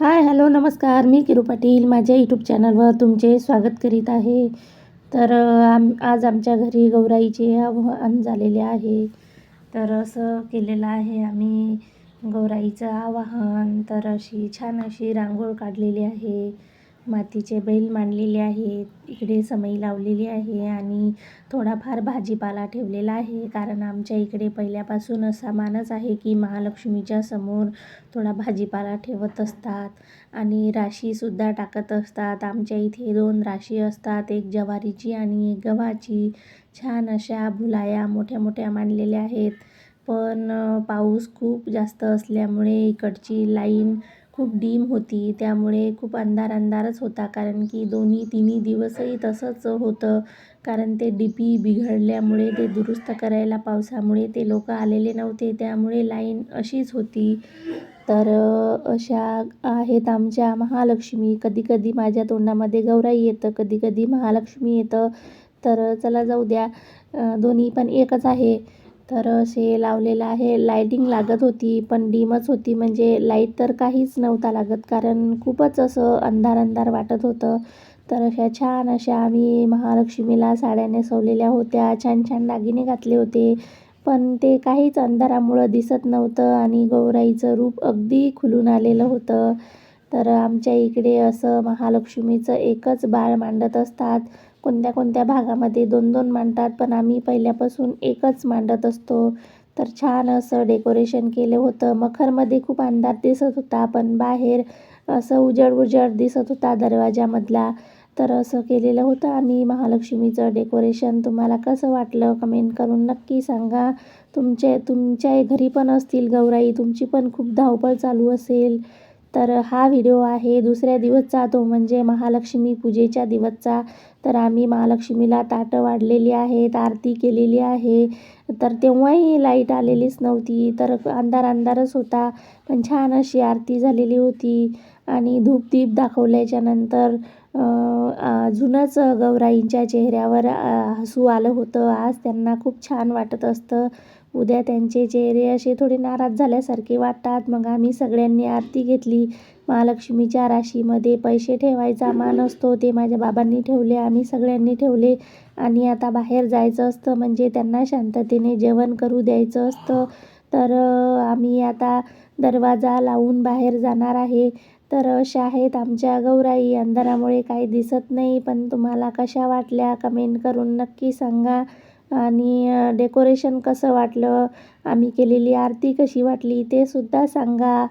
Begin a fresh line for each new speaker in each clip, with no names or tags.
Hi hello नमस्कार. मी किरू पाटील. माझ्या YouTube चॅनलवर तुमचे स्वागत करीत आहे. तर आम आज आमच्या घरी गौराईचे आवाहन झालेले आहे. तर असं केलेलं आहे. आम्ही गौराईचं आवाहन. तर अशी छान अशी रांगोळ काढलेली आहे. मातीचे बैल मांडलेले आहेत इकडे समई लावलेली आहे आणि थोडाफार भाजीपाला ठेवलेला आहे. कारण आमच्या इकडे पहिल्यापासून असा मानच आहे की महालक्ष्मीच्या समोर थोडा भाजीपाला ठेवत असतात आणि राशीसुद्धा टाकत असतात. आमच्या इथे दोन राशी असतात एक ज्वारीची आणि एक गव्हाची. छान अशा भुलाया मोठ्या मोठ्या मांडलेल्या आहेत. पण पाऊस खूप जास्त असल्यामुळे इकडची लाईन खूप डीम होती. त्यामुळे खूप अंधार अंधारच होता. कारण की दोन्ही तिन्ही दिवसही तसंच होतं. कारण ते डी पी बिघडल्यामुळे ते दुरुस्त करायला पावसामुळे ते लोक आलेले नव्हते. त्यामुळे लाईन अशीच होती. तर अशा आहेत आमच्या महालक्ष्मी. कधी कधी माझ्या तोंडामध्ये गौराई येतं. कधी कधी महालक्ष्मी येतं. तर चला जाऊ द्या. दोन्ही पण एकच आहे. तर असे लावलेलं आहे. लायटिंग लागत होती पण डीमच होती. म्हणजे लाइट तर काहीच नव्हता लागत कारण खूपच असं अंधार अंधार वाटत होतं. तर अशा छान अशा आम्ही महालक्ष्मीला साड्या नेसवलेल्या होत्या. छान छान दागिने घातले होते. पण ते काहीच अंधारामुळं दिसत नव्हतं आणि गौराईचं रूप अगदी खुलून आलेलं होतं. तर आमच्या इकडे असं महालक्ष्मीचं एकच बाळ मांडत असतात. कोणत्या कोणत्या भागामध्ये दोन दोन मांडतात पण आम्ही पहिल्यापासून एकच मांडत असतो. तर छान असं डेकोरेशन केलं होतं. मखरमध्ये खूप अंधार दिसत होता पण बाहेर असं उजड उजड दिसत होता दरवाजामधला. तर असं केलेलं होतं आम्ही. महालक्ष्मीचं डेकोरेशन तुम्हाला कसं वाटलं कमेंट करून नक्की सांगा. तुमचे तुमच्या घरी पण असतील गौराई. तुमची पण खूप धावपळ चालू असेल. तर हा व्हिडिओ आहे दुसऱ्या दिवसचा. तो म्हणजे महालक्ष्मी पूजेच्या दिवसचा. तर आम्ही महालक्ष्मीला ताटं वाढलेली आहेत आरती केलेली आहे. तर तेव्हाही लाइट आलेलीच नव्हती. तर अंधार अंधारच होता. पण छान अशी आरती झालेली होती. आणि धूपदीप दाखवल्याच्या नंतर अजूनच गौराईंच्या चेहऱ्यावर हसू आलं होतं. आज त्यांना खूप छान वाटत असतं. उद्या त्यांचे चेहरे असे थोडे नाराज झाल्यासारखे वाटतात. मग आम्ही सगळ्यांनी आरती घेतली. महालक्ष्मीच्या राशीमध्ये पैसे ठेवायचा मान असतो. ते माझ्या बाबांनी ठेवले आम्ही सगळ्यांनी ठेवले. आणि आता बाहेर जायचं असतं म्हणजे त्यांना शांततेने जेवण करू द्यायचं असतं. तर आम्ही आता दरवाजा लावून बाहेर जाणार आहे. तर अशा आहेत आमच्या गौराई. अंधारामुळे काही दिसत नाही पण तुम्हाला कशा वाटल्या कमेंट करून नक्की सांगा. आणि डेकोरेशन कसं वाटलं आम्ही केलेली आरती कशी वाटली ते सुद्धा सांगा.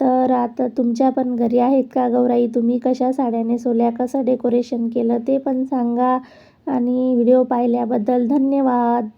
तर आता तुमच्या पण घरी आहेत का गौराई? तुम्ही कशा साड्याने सोल्या कसं डेकोरेशन केलं ते पण सांगा. आणि व्हिडिओ पाहिल्याबद्दल धन्यवाद.